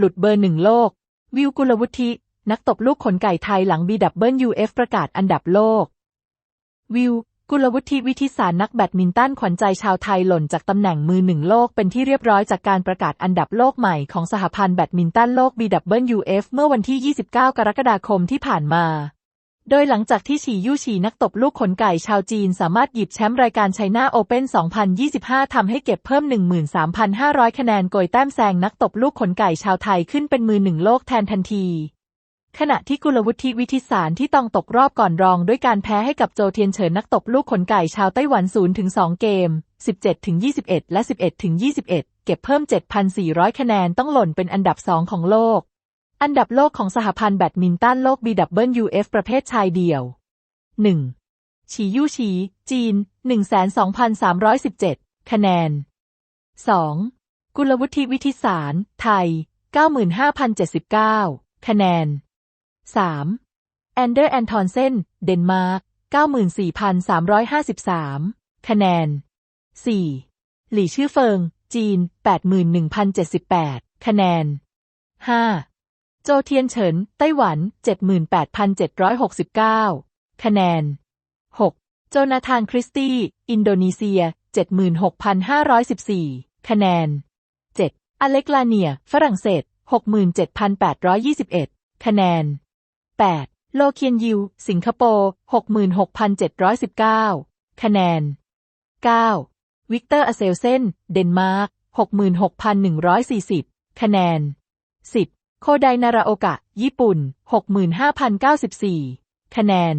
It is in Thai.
หลุดเบอร์หนึ่งโลก วิวกุลวุฒิ นักตบลูกขนไก่ไทยหลัง BWF ประกาศอันดับโลก วิว กุลวุฒิวิทิสารนักแบดมินตันขวัญใจชาวไทยหล่นจากตำแหน่งมือหนึ่งโลกเป็นที่เรียบร้อยจากการประกาศอันดับโลกใหม่ของสหพันธ์แบดมินตันโลก BWF เมื่อวันที่ 29 กรกฎาคมที่ผ่านมา โดยหลังจากที่ฉียู่ฉีนักตบลูกขนไก่ชาวจีนสามารถหยิบแชมป์รายการไชน่าโอเพ่น2025 ทำให้เก็บเพิ่ม 13,500 คะแนนโกยแต้มแซงนักตบลูกขนไก่ชาวไทยขึ้นเป็นมือหนึ่งโลกแทนทันที ขณะที่กุลวุฒิวิทิสารที่ต้องตกรอบก่อนรองด้วยการแพ้ให้กับโจเทียนเฉินนักตบลูกขนไก่ชาวไต้หวัน 0-2 เกม 17-21 และ 11-21 เก็บเพิ่ม 7,400 คะแนนต้องหล่นเป็นอันดับ 2 ของโลก อันดับโลกของสหพันธ์แบดมินตันโลก BWF ประเภทชายเดี่ยว 1. ฉียู่ฉี จีน 12,317 คะแนน 2. กุลวุฒิวิทิสาร ไทย 95,079 คะแนน 3. แอนเดอร์แอนทอนเซน เดนมาร์ก 94,353 คะแนน 4. หลี่ชื่อเฟิง จีน 81,078 คะแนน 5. โจเทียนเฉิน ไต้หวัน 78,769 คะแนน 6. โจนาธานคริสตี้ อินโดนีเซีย 76,514 คะแนน 7. อเล็กลาเนีย ฝรั่งเศส 67,821 คะแนน 8. โลเคียนยิว สิงคโปร์ 66,719 คะแนน 9. วิกเตอร์อเซลเซน เดนมาร์ก 66,140 คะแนน 10. โคไดนาราโอกะ ญี่ปุ่น 65,094 คะแนน